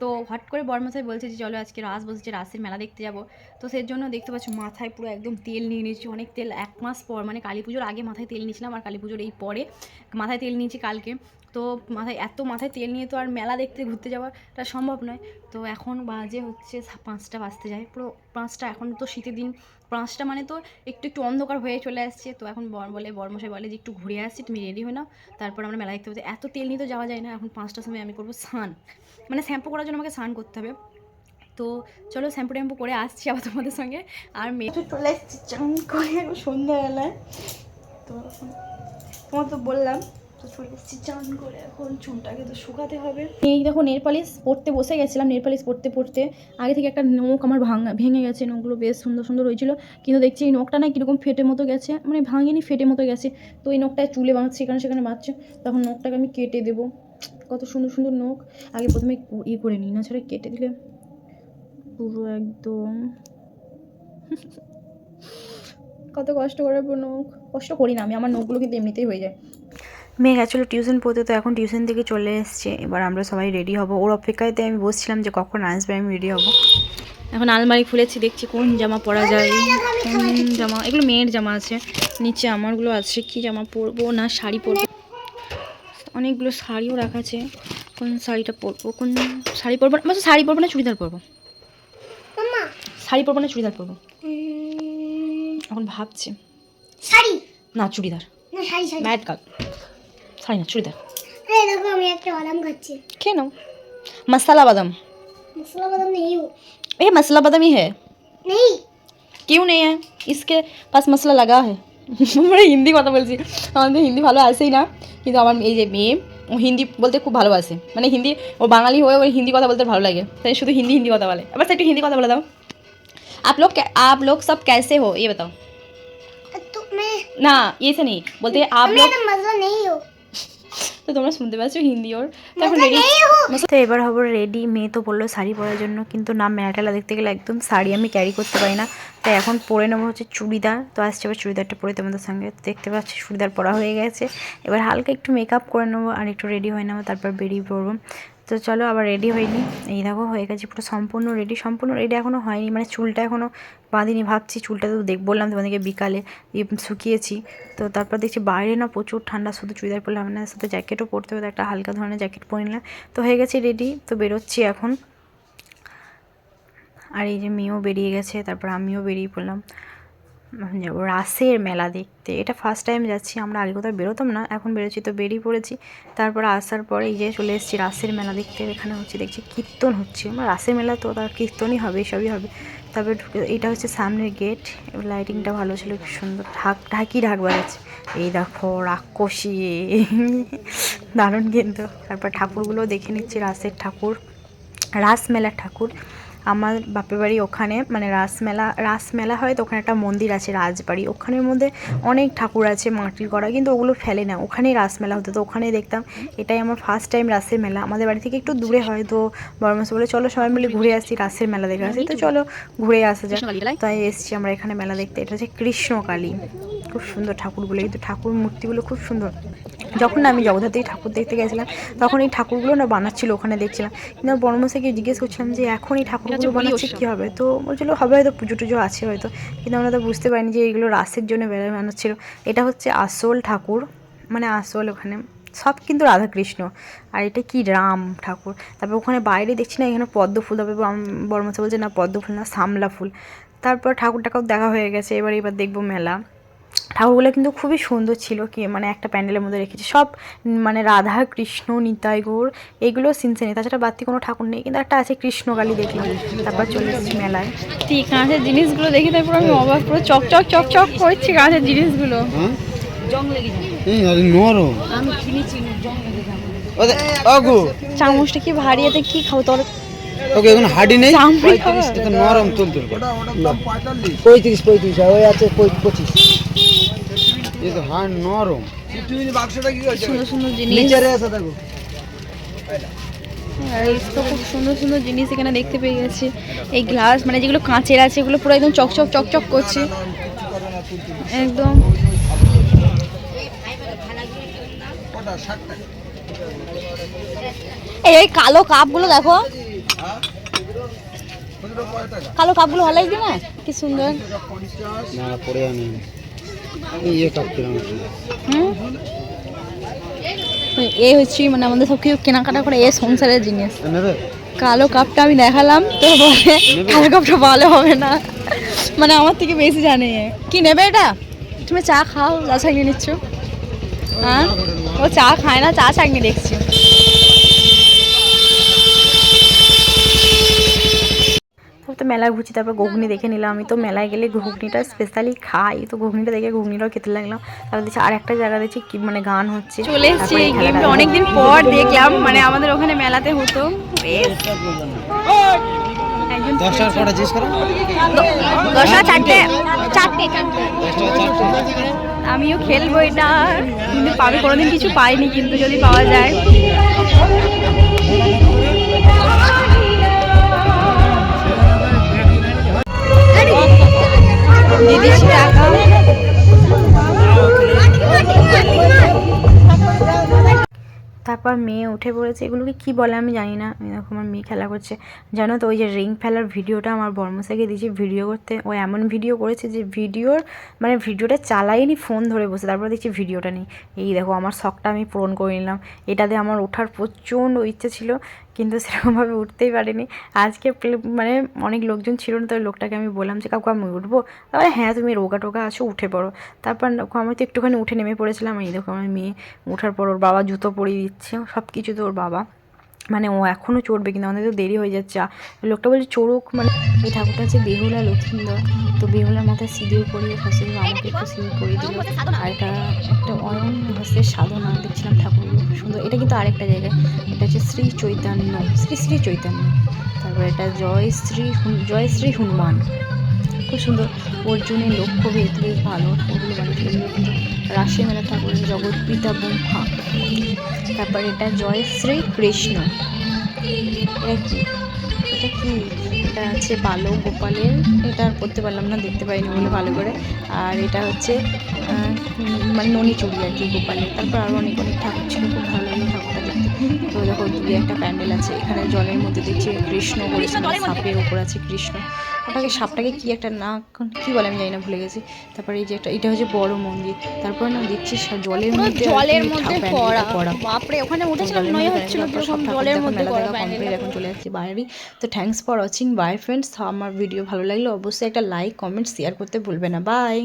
তো হট করে বর্মশাই বলছে যে, চলো আজকে রাস বসেছে রাসের মেলা দেখতে যাব। তো সেই জন্য দেখতে পাচ্ছ মাথায় পুরো একদম তেল নিয়ে নিয়েছি। অনেক তেল, এক মাস পর মানে কালী পুজোর আগে মাথায় তেল নিয়েছিলাম আর কালী পুজোর এই পরে মাথায় তেল নিয়েছি কালকে। তো মাথায়, এত মাথায় তেল নিয়ে তো আর মেলা দেখতে ঘুরতে যাওয়াটা সম্ভব নয়। তো এখন বাজে হচ্ছে পাঁচটা বাজতে যায়। পুরো পাঁচটা, এখন তো শীতের দিন। পাঁচটা মানে তো একটু একটু অন্ধকার হয়ে চলে আসছে। তো এখন বর বলে, বরমশাই বলে যে, একটু ঘুরে আসছি তুমি রেডি হয়ে নাও। তারপর আমরা মেলা দেখতে পাচ্ছি এত তেল নিয়ে তো যাওয়া যায় না। এখন পাঁচটার সময় আমি করব স্নান। মানে শ্যাম্পু করার জন্য আমাকে স্নান করতে হবে। তো চলো শ্যাম্পু ট্যাম্পু করে আসছি আবার তোমাদের সঙ্গে। আর মেয়ে চলে এসেছি চান করে সন্ধ্যাবেলায়। তো তোমার তো বললাম তো চান করে। এখন চুলটাকে তো শুকাতে হবে। এই দেখো নেল পালিশ পরতে বসে গেছিলাম, নেল পালিশ পরতে পরতে। আগে থেকে একটা নখ আমার ভাঙা, ভেঙে গেছে, নখগুলো বেশ সুন্দর সুন্দর হয়েছিল। কিন্তু দেখছি এই নখটা না কীরকম ফেটে মতো গেছে মানে ভাঙেনি, ফেটে মতো গেছে। তো এই নখটা চুলে বাঁধছে, এখানে সেখানে বাঁধছে। তখন নখটাকে আমি কেটে দেবো। কত সুন্দর সুন্দর নখ। আগে প্রথমে ই করে নিই, না ছাড়া কেটে দিলে পুরো একদম কত কষ্ট করে নখ। কষ্ট করি না আমি, আমার নখগুলো কিন্তু এমনিতেই হয়ে যায়। মেয়ে গেছিল টিউশন পড়তে তো এখন টিউশন থেকে চলে এসছে। এবার আমরা সবাই রেডি হব। ওর অপেক্ষাতে আমি বসছিলাম যে কখন আসবে আমি রেডি হব। এখন আলমারি খুলেছি দেখছি কোন জামা পরা যায় কোন জামা এগুলো মেয়ের জামা আছে। নিচে আমারগুলো আছে কি জামা পরবো? না শাড়ি পরবো। অনেকগুলো শাড়িও রাখা আছে। কোন শাড়িটা পরবো কোন শাড়ি পরবো না শাড়ি পরবো না চুড়িদার পরবো? শাড়ি পরবো না চুড়িদার পরবো? এখন ভাবছি। শাড়ি। না চুড়িদার। না শাড়ি শাড়ি। ম্যাট কাল শাড়ি না চুড়িদার আরে দেখো আমি একটা বাদাম খাচ্ছি কে নাও मसाला बादाम मसाला बादाम नहीं हो ये मसाला बादाम ही है नहीं क्यों नहीं है इसके पास মশলা লাগা है আমরা হিন্দি কথা বলছি আমাদের হিন্দি ভালো আসেই না কিন্তু আমার এই যে মেয়ে ও হিন্দি বলতে খুব ভালোবাসে মানে হিন্দি ও বাঙালি হয়ে ওই হিন্দি কথা বলতে ভালো লাগে তাই শুধু হিন্দি হিন্দি কথা বলে এবার একটু হিন্দি কথা বলে দাও आप लोग कै- आप लोग सब कैसे हो ये बताओ तो मैं না ये से नहीं बोलते हैं आप लोग मेरा मजा नहीं हो তো তোমরা শুনতে পাচ্ছ হিন্দি ওর। রেডি তো এবার হব রেডি মেয়ে তো বলল শাড়ি পরার জন্য কিন্তু না মেলাটেলা দেখতে গেলে একদম শাড়ি আমি ক্যারি করতে পারি না। তাই এখন পরে নেব হচ্ছে চুড়িদার। তো আসছে এবার চুড়িদারটা পরে তোমাদের সঙ্গে দেখতে পাচ্ছি চুড়িদার পরা হয়ে গেছে। এবার হালকা একটু মেকআপ করে নেব আর একটু রেডি হয়ে নেব তারপর বেরিয়ে পড়ব। তো চলো আবার রেডি হয়নি এই দেখো, হয়ে গেছে পুরো সম্পূর্ণ রেডি সম্পূর্ণ রেডি এখনও হয়নি মানে চুলটা এখনও বাঁধিনি, ভাবছি চুলটা তো দেখ বললাম তোমাদেরকে বিকালে শুকিয়েছি। তো তারপর দেখছি বাইরে না প্রচুর ঠান্ডা, শুধু চুড়িদার পরলে হবে না সাথে জ্যাকেটও পরতে হবে একটা হালকা ধরনের জ্যাকেট পরে নিলাম। তো হয়ে গেছে রেডি তো বেরোচ্ছি এখন। আর এই যে মেয়েও বেরিয়ে গেছে, তারপর আমিও বেরিয়ে পড়লাম। যাব রাসের মেলা দেখতে। এটা ফার্স্ট টাইম যাচ্ছি, আমরা আগে কোথাও বেরোতাম না, এখন বেরোচ্ছি তো বেরিয়ে পড়েছি। তারপর আসার পরে এই যে চলে এসেছি রাসের মেলা দেখতে, এখানে হচ্ছে দেখছি কীর্তন হচ্ছে। আমার রাসের মেলা তো তার কীর্তনই হবে, সবই হবে। তারপরে ঢুকে, এটা হচ্ছে সামনের গেট লাইটিংটা ভালো ছিল খুব সুন্দর ঢাক, ঢাকি ঢাক বাজাচ্ছে। এই দেখো রাক্ষসী, দারুণ কিন্তু। তারপর ঠাকুরগুলো দেখে নিচ্ছি রাসের ঠাকুর রাসমেলার ঠাকুর। আমার বাপের বাড়ি ওখানে মানে রাসমেলা রাসমেলা হয় তো ওখানে একটা মন্দির আছে রাজবাড়ি। ওখানের মধ্যে অনেক ঠাকুর আছে মাটির করা কিন্তু ওগুলো ফেলে না। ওখানেই রাসমেলা হতো তো ওখানেই দেখতাম। এটাই আমার ফার্স্ট টাইম রাসের মেলা। আমাদের বাড়ি থেকে একটু দূরে হয় তো বড় মাসে বলে চলো সবাই মিলে ঘুরে আসি রাসের মেলা দেখে। আসি তো চলো ঘুরে আসা যাক। তাই? এসছি আমরা এখানে মেলা দেখতে। এটা হচ্ছে কৃষ্ণকালী। খুব সুন্দর ঠাকুরগুলো। কিন্তু ঠাকুর মূর্তিগুলো খুব সুন্দর। যখন না আমি জগদ্ধাত্রী ঠাকুর দেখতে গেছিলাম তখন এই ঠাকুরগুলো না বানাচ্ছিল ওখানে দেখছিলাম। কিন্তু বর্মশাইকে জিজ্ঞেস করছিলাম যে এখন এই ঠাকুরগুলো বানাচ্ছে কী হবে? তো বলছিল হবে হয়তো পুজো টুজো আছে হয়তো। কিন্তু আমরা তো বুঝতে পারিনি যে এগুলো রাসের জন্য বেড়ে বানাচ্ছিল। এটা হচ্ছে আসল ঠাকুর মানে আসল ওখানে। সব কিন্তু রাধাকৃষ্ণ। আর এটা কি রাম ঠাকুর? তারপর ওখানে বাইরে দেখছি না এখানে পদ্ম ফুল তবে বর্মশা বলছে না পদ্ম ফুল না সামলা ফুল। তারপর ঠাকুরটাকেও দেখা হয়ে গেছে এবার এবার দেখব মেলা। ঠাকুরগুলো কিন্তু খুবই সুন্দর ছিল কি মানে একটা প্যান্ডেলের মধ্যে রেখেছে। সব মানে রাধা কৃষ্ণ নিতাই গৌর এগুলো সিনসেনি। তাছাড়া বাড়তি কোনো ঠাকুর নেই কিন্তু একটা আছে কৃষ্ণকালী দেখলাম। তারপর চলে এসেছি মেলায়। ঠিক কাঁচের জিনিসগুলো দেখি তারপর আমি অবাক পুরো চক চক চক চক করছি কাঁচের জিনিসগুলো। চামচটা কি ভারী এতে কি খাব? তোর ওকে এখন হাডি নেই? নরম তুল তুল পঁয়ত্রিশ পঁয়ত্রিশ ওই আছে পঁচিশ এই তো হ্যাঁ নরম। সুন্দর সুন্দর জিনিস। নিচে আছে দেখো। তো খুব সুন্দর সুন্দর জিনিস এখানে দেখতে পেয়ে গেছি। এই গ্লাস মানে যেগুলো কাঁচের আছে এগুলো পুরো একদম চকচক চকচক করছে। একদম। এই এই কালো কাপগুলো দেখো। টাকা কালো কাপগুলো ভালো লাগছে না? কি সুন্দর। না পড়ে আনি। এই হচ্ছে মানে আমাদের সব কিছু কেনাকাটা করে এ সংসারের জিনিস। কালো কাপটা আমি দেখালাম তো বলে কালো কাপটা ভালো হবে না। মানে আমার থেকে বেশি জানে এ। কি নেবে এটা? তুমি চা খাও চা ছাগনি নিচ্ছ। হ্যাঁ? ও চা খায় না চা ছাগনি দেখছি। তো মেলা ঘুরছি তারপর ঘুগনি দেখে নিলাম। আমি তো মেলায় গেলে ঘুগনিটা স্পেশালি খাই। তো ঘুগনিটা দেখে ঘুগনিটাও খেতে লাগলাম। তারপর দেখছি আর একটা জায়গা দেখছি কি মানে গান হচ্ছে। চলে এসেছি এই গেমটা অনেকদিন পর দেখলাম মানে আমাদের ওখানে মেলাতে হতো। বেশ। দশটার কটা জিজ্ঞেস করো। দশটা চারটে চারটে চারটে। আমিও খেলব এটা। কিন্তু আমি কোনোদিন কিছু পাইনি কিন্তু যদি পাওয়া যায়। তারপর মেয়ে উঠে পড়েছে, এগুলোকে কি বলে আমি জানি না। দেখো আমার মেয়ে খেলা করছে। জানো তো, ওই যে রিং ফেলার ভিডিওটা আমার বর্মসাকে দিয়েছি ভিডিও করতে। ও এমন ভিডিও করেছে যে ভিডিওর মানে ভিডিওটা চালাইনি ফোন ধরে বসে। তারপর দেখছি ভিডিওটা নেই। এই দেখো, আমার শখটা আমি পূরণ করে নিলাম। এটাতে আমার ওঠার প্রচণ্ড ইচ্ছে ছিল। কিন্তু সেরকমভাবে উঠতেই পারিনি। আজকে মানে অনেক লোকজন ছিল না, তো লোকটাকে আমি বললাম যে, কাকু, আমি উঠবো? তারপরে হ্যাঁ তুমি রোগা টোগা আছো, উঠে পড়ো। তারপর আমি তো একটুখানি উঠে নেমে পড়েছিলাম। এই দেখো, আমার মেয়ে ওঠার পর ওর বাবা জুতো পরিয়ে দিচ্ছে সব কিছু তো ওর বাবা। মানে ও এখনও চড়বে কিন্তু আমাদের তো দেরি হয়ে যাচ্ছে। লোকটা বলছে, চড়ুক মানে এই ঠাকুরটা হচ্ছে বেহুলা লক্ষ্মীন্দর। তো বেহুলার মাথায় সিঁদুর পরিয়ে শাশুড়ি আমাকে একটু সিঁদুর পরিয়ে দিল। আর এটা একটা অয়ন হচ্ছে সাধনা দেখছিলাম খুব সুন্দর। এটা কিন্তু আরেকটা জায়গায়। এটা হচ্ছে শ্রী চৈতন্য, শ্রী শ্রী চৈতন্য। তারপর এটা জয় শ্রী জয় শ্রী হনুমান। খুব সুন্দর। অর্জুনের লক্ষ্য ভেদ বেশ ভালো। ঠাকুরগুলো বানিয়েছে এগুলো রাশি মেলা ঠাকুরের জগৎ পিতা ব্রহ্মা তারপর এটা জয়শ্রী কৃষ্ণ। এটা কি? এটা কি? এটা হচ্ছে বালক গোপালের। এটা আর করতে পারলাম না, দেখতে পাইনি বলে ভালো করে। আর এটা হচ্ছে মানে ননি চুড়ি আর কি গোপালের। তারপর আরও অনেক অনেক ঠাকুর ছিল, খুব ভালো লাগল ঠাকুরটা দেখতে। তো দেখো দূরে একটা প্যান্ডেল আছে এখানে জলের মধ্যে দেখছি কৃষ্ণ করেছে মানে সাপের ওপর আছে কৃষ্ণ। ওটাকে সাপটাকে কি একটা না কি বলে আমি জানি না ভুলে গেছি। তারপরে এই যে একটা এটা হচ্ছে বড় মন্দির। তারপরে না দেখছি জলের মধ্যে জলের মধ্যে করা। বাপরে ওখানে উঠেছিলাম জলের নয় হচ্ছিল ঠাকুর জলের মধ্যে প্যান্ডেল। complete, এখন চলে যাচ্ছি বাইরে। তো thanks for watching bye friends আমার ভিডিও ভালো লাগলে অবশ্যই একটা লাইক কমেন্ট শেয়ার করতে ভুলবে না। বাই